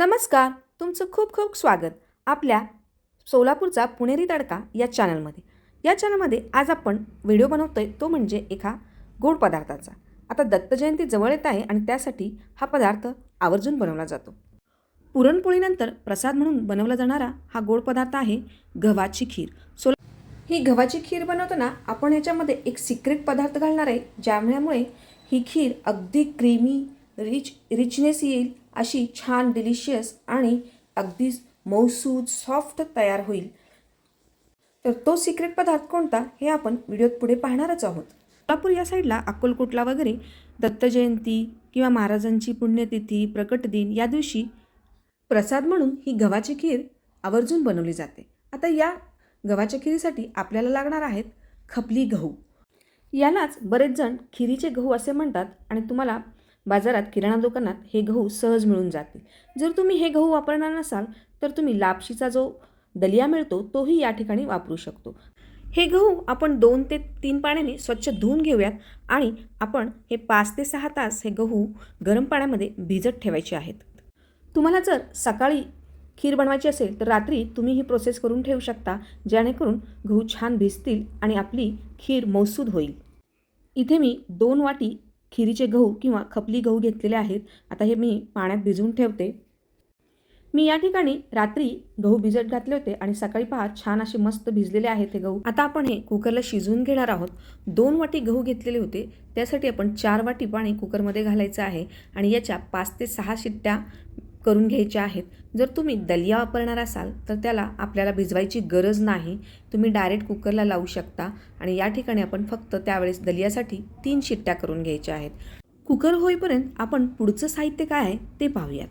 नमस्कार तुमचं खूप खूप स्वागत आपल्या सोलापूरचा पुणेरी तडका या चॅनलमध्ये. या चॅनलमध्ये आज आपण व्हिडिओ बनवतोय तो म्हणजे एका गोड पदार्थाचा. आता दत्तजयंती जवळ येत आहे आणि त्यासाठी हा पदार्थ आवर्जून बनवला जातो. पुरणपोळीनंतर प्रसाद म्हणून बनवला जाणारा हा गोड पदार्थ आहे गव्हाची खीर. सोला ही गव्हाची खीर बनवताना आपण याच्यामध्ये एक सिक्रेट पदार्थ घालणार आहे ज्यामुळे ही खीर अगदी क्रीमी रिच रिचनेस येईल अशी छान डिलिशियस आणि अगदी मौसूद सॉफ्ट तयार होईल. तर तो सिक्रेट पदार्थ कोणता हे आपण व्हिडिओत पुढे पाहणारच आहोत. कोल्हापूर या साईडला अक्कलकोटला वगैरे दत्तजयंती किंवा महाराजांची पुण्यतिथी प्रकट दिन या दिवशी प्रसाद म्हणून ही गव्हाची खीर आवर्जून बनवली जाते. आता या गव्हाच्या खिरीसाठी आपल्याला लागणार आहेत खपली गहू. यालाच बरेच जण खिरीचे गहू असे म्हणतात आणि तुम्हाला बाजारात किराणा दुकानात हे गहू सहज मिळून जातील. जर तुम्ही हे गहू वापरणार नसाल तर तुम्ही लापशीचा जो दलिया मिळतो तोही या ठिकाणी वापरू शकतो. हे गहू आपण दोन ते तीन पाण्याने स्वच्छ धुवून घेऊयात आणि आपण हे पाच ते सहा तास हे गहू गरम पाण्यामध्ये भिजत ठेवायचे आहेत. तुम्हाला जर सकाळी खीर बनवायची असेल तर रात्री तुम्ही ही प्रोसेस करून ठेवू शकता जेणेकरून गहू छान भिजतील आणि आपली खीर मौसूद होईल. इथे मी दोन वाटी खिरीचे गहू किंवा खपली गहू घेतलेले आहेत. आता हे मी पाण्यात भिजवून ठेवते. मी या ठिकाणी रात्री गहू भिजत घातले होते आणि सकाळी पहा छान असे मस्त भिजलेले आहेत हे गहू. आता आपण हे कुकरला शिजवून घेणार आहोत. दोन वाटी गहू घेतलेले होते. त्यासाठी आपण चार वाटी पाणी कुकरमध्ये घालायचं आहे आणि याच्या पाच ते सहा शिट्ट्या करून घ्यायचे आहेत. जर तुम्ही दलिया वापरणार असाल तर त्याला आपल्याला भिजवायची गरज नाही. तुम्ही डायरेक्ट कुकरला लावू शकता आणि या ठिकाणी आपण फक्त त्यावेळेस दलियासाठी तीन शिट्ट्या करून घ्यायच्या आहेत. कुकर होईपर्यंत आपण पुढचं साहित्य काय आहे ते पाहूयात.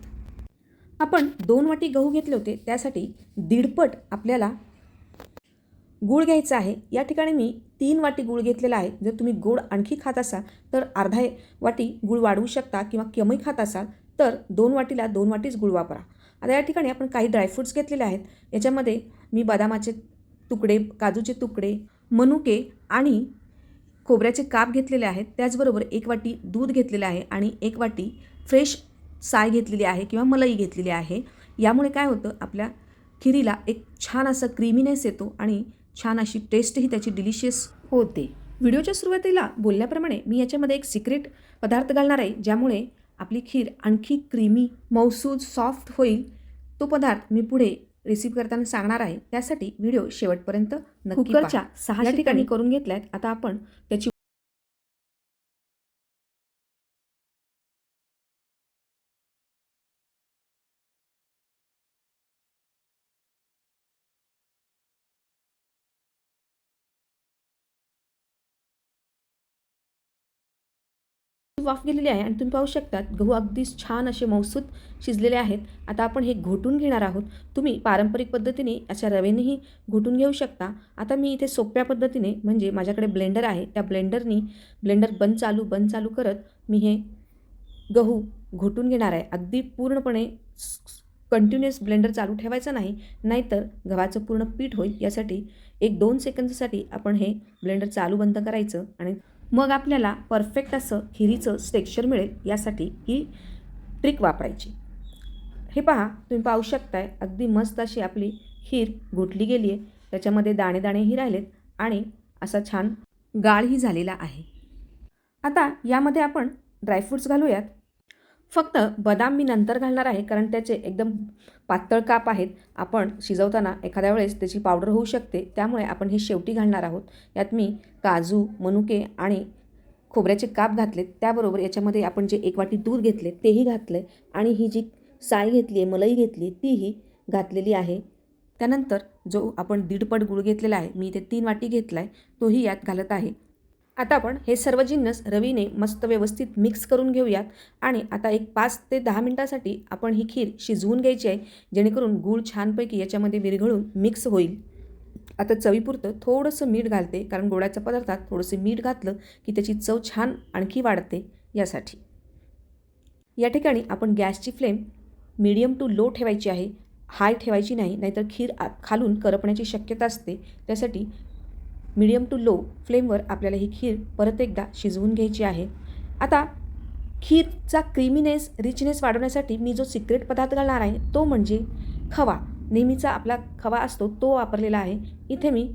आपण दोन वाटी गहू घेतले होते त्यासाठी दीडपट आपल्याला गूळ घ्यायचा आहे. या ठिकाणी मी तीन वाटी गूळ घेतलेला आहे. जर तुम्ही गोड आणखी खात असाल तर अर्धा वाटी गूळ वाढवू शकता किंवा कमी खात असाल तर दोन वाटीला दोन वाटीच गुळ वापरा. आता या ठिकाणी आपण काही ड्रायफ्रूट्स घेतलेले आहेत. याच्यामध्ये मी बदामाचे तुकडे काजूचे तुकडे मनुके आणि खोबऱ्याचे काप घेतलेले आहेत. त्याचबरोबर एक वाटी दूध घेतलेलं आहे आणि एक वाटी फ्रेश साय घेतलेली आहे किंवा मलई घेतलेली आहे. यामुळे काय होतं आपल्या खिरीला एक छान असा क्रीमीनेस येतो आणि छान अशी टेस्टही त्याची डिलिशियस होते. व्हिडिओच्या सुरुवातीला बोलल्याप्रमाणे मी याच्यामध्ये एक सिक्रेट पदार्थ घालणार आहे ज्यामुळे आपली खीर आणखी क्रीमी मौसूद सॉफ्ट होईल तो पदार्थ मी पुढे रिसीव करताना सांगणार आहे. त्यासाठी व्हिडिओ शेवटपर्यंत कुकरच्या सहा ठिकाणी करून घेतल्यात. आता आपण त्याची वाफ गेलेली आहे आणि तुम्ही पाहू शकतात गहू अगदीच छान असे मौसूद शिजलेले आहेत. आता आपण हे घोटून घेणार आहोत. तुम्ही पारंपरिक पद्धतीने अशा रवेनेही घोटून घेऊ शकता. आता मी इथे सोप्या पद्धतीने म्हणजे माझ्याकडे ब्लेंडर आहे. त्या ब्लेंडरनी ब्लेंडर बंद चालू बंद चालू करत मी हे गहू घोटून घेणार आहे. अगदी पूर्णपणे कंटिन्युअस ब्लेंडर चालू ठेवायचा नाही नाहीतर गव्हाचं पूर्ण पीठ होईल. यासाठी एक दोन सेकंदसाठी आपण हे ब्लेंडर चालू बंद करायचं आणि मग आपल्याला परफेक्ट असं खिरीचं टेक्स्चर मिळेल यासाठी ही ट्रिक वापरायची. हे पहा तुम्ही पाहू शकताय अगदी मस्त अशी आपली खीर घोटली गेली आहे त्याच्यामध्ये दाणे दाणेही राहिलेत आणि असा छान गाळही झालेला आहे. आता यामध्ये आपण ड्रायफ्रूट्स घालूयात. फक्त बदाम मी नंतर घालणार आहे कारण त्याचे एकदम पातळ काप आहेत. आपण शिजवताना एखाद्या वेळेस त्याची पावडर होऊ शकते. त्यामुळे आपण हे शेवटी घालणार आहोत. यात मी काजू मनुके आणि खोबऱ्याचे काप घातलेत. त्याबरोबर याच्यामध्ये आपण जे एक वाटी दूध घेतले तेही घातले आणि ही जी साय घेतली आहे मलई घेतली तीही घातलेली आहे. त्यानंतर जो आपण दीडपट गुळ घेतलेला आहे मी इथे तीन वाटी घेतला आहे तोही यात घालत आहे. आता आपण हे सर्व जिन्नस रवीने मस्त व्यवस्थित मिक्स करून घेऊयात आणि आता एक पाच ते दहा मिनटासाठी आपण ही खीर शिजवून घ्यायची आहे जेणेकरून गूळ छानपैकी याच्यामध्ये विरघळून मिक्स होईल. आता चवीपुरतं थोडंसं मीठ घालते कारण गोडाच्या पदार्थात थोडंसं मीठ घातलं की त्याची चव छान आणखी वाढते यासाठी. या ठिकाणी आपण गॅसची फ्लेम मीडियम टू लो ठेवायची आहे हाय ठेवायची नाही नाहीतर खीर आत खालून करपण्याची शक्यता असते. त्यासाठी मिडियम टू लो फ्लेमवर आपल्याला ही खीर परत एकदा शिजवून घ्यायची आहे. आता खीरचा क्रिमिनेस रिचनेस वाढवण्यासाठी मी जो सिक्रेट पदार्थ घालणार आहे तो म्हणजे खवा. नेहमीचा आपला खवा असतो तो वापरलेला आहे. इथे मी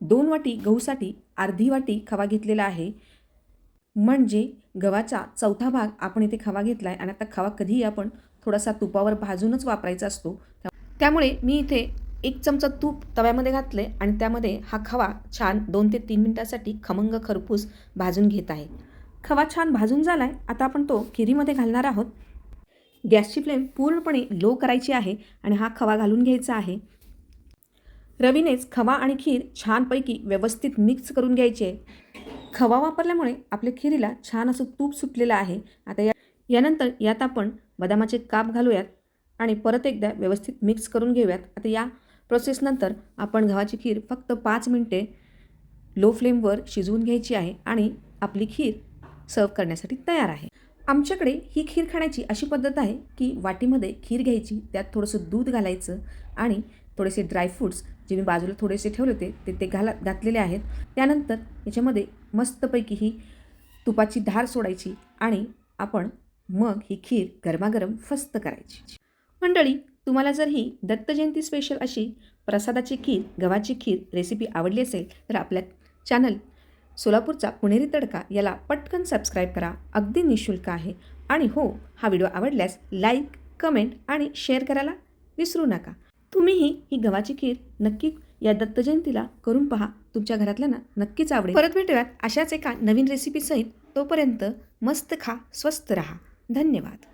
दोन वाटी गहूसाठी अर्धी वाटी खवा घेतलेला आहे. म्हणजे गव्हाचा चौथा भाग आपण इथे खवा घेतला आहे आणि आता खवा कधीही आपण थोडासा तुपावर भाजूनच वापरायचा असतो. त्यामुळे मी इथे एक चमचा तूप तव्यामध्ये घातले आणि त्यामध्ये हा खवा छान दोन ते तीन मिनटासाठी खमंग खरपूस भाजून घेत आहे. खवा छान भाजून झाला आहे आता आपण तो खिरीमध्ये घालणार आहोत. गॅसची फ्लेम पूर्णपणे लो करायची आहे आणि हा खवा घालून घ्यायचा आहे. रवीनेच खवा आणि खीर छानपैकी व्यवस्थित मिक्स करून घ्यायचे आहे. खवा वापरल्यामुळे आपल्या खिरीला छान असं तूप सुटलेलं आहे. आता या यानंतर यात आपण बदामाचे काप घालूयात आणि परत एकदा व्यवस्थित मिक्स करून घेऊयात. आता या प्रोसेसनंतर आपण गव्हाची खीर फक्त पाच मिनटे लो फ्लेमवर शिजवून घ्यायची आहे आणि आपली खीर सर्व करण्यासाठी तयार आहे. आमच्याकडे ही खीर खाण्याची अशी पद्धत आहे की वाटीमध्ये खीर घ्यायची त्यात थोडंसं दूध घालायचं आणि थोडेसे ड्रायफ्रूट्स जे मी बाजूला थोडेसे ठेवले होते ते ते घाला घातलेले आहेत. त्यानंतर याच्यामध्ये मस्तपैकी ही तुपाची धार सोडायची आणि आपण मग ही खीर गरमागरम फस्त करायची. मंडळी तुम्हाला जर ही दत्त जयंती स्पेशल अशी प्रसादाची खीर गव्हाची खीर रेसिपी आवडली असेल तर आपल्या चॅनल सोलापूरचा पुणेरी तडका याला पटकन सबस्क्राईब करा. अगदी निशुल्क आहे. आणि हो हा व्हिडिओ आवडल्यास लाईक कमेंट आणि शेअर करायला विसरू नका. तुम्हीही ही गव्हाची खीर नक्की या दत्त जयंतीला करून पहा. तुमच्या घरातल्यांना नक्कीच आवडेल. परत भेटूयात अशाच एका नवीन रेसिपीसहित तोपर्यंत मस्त खा स्वस्त रहा. धन्यवाद.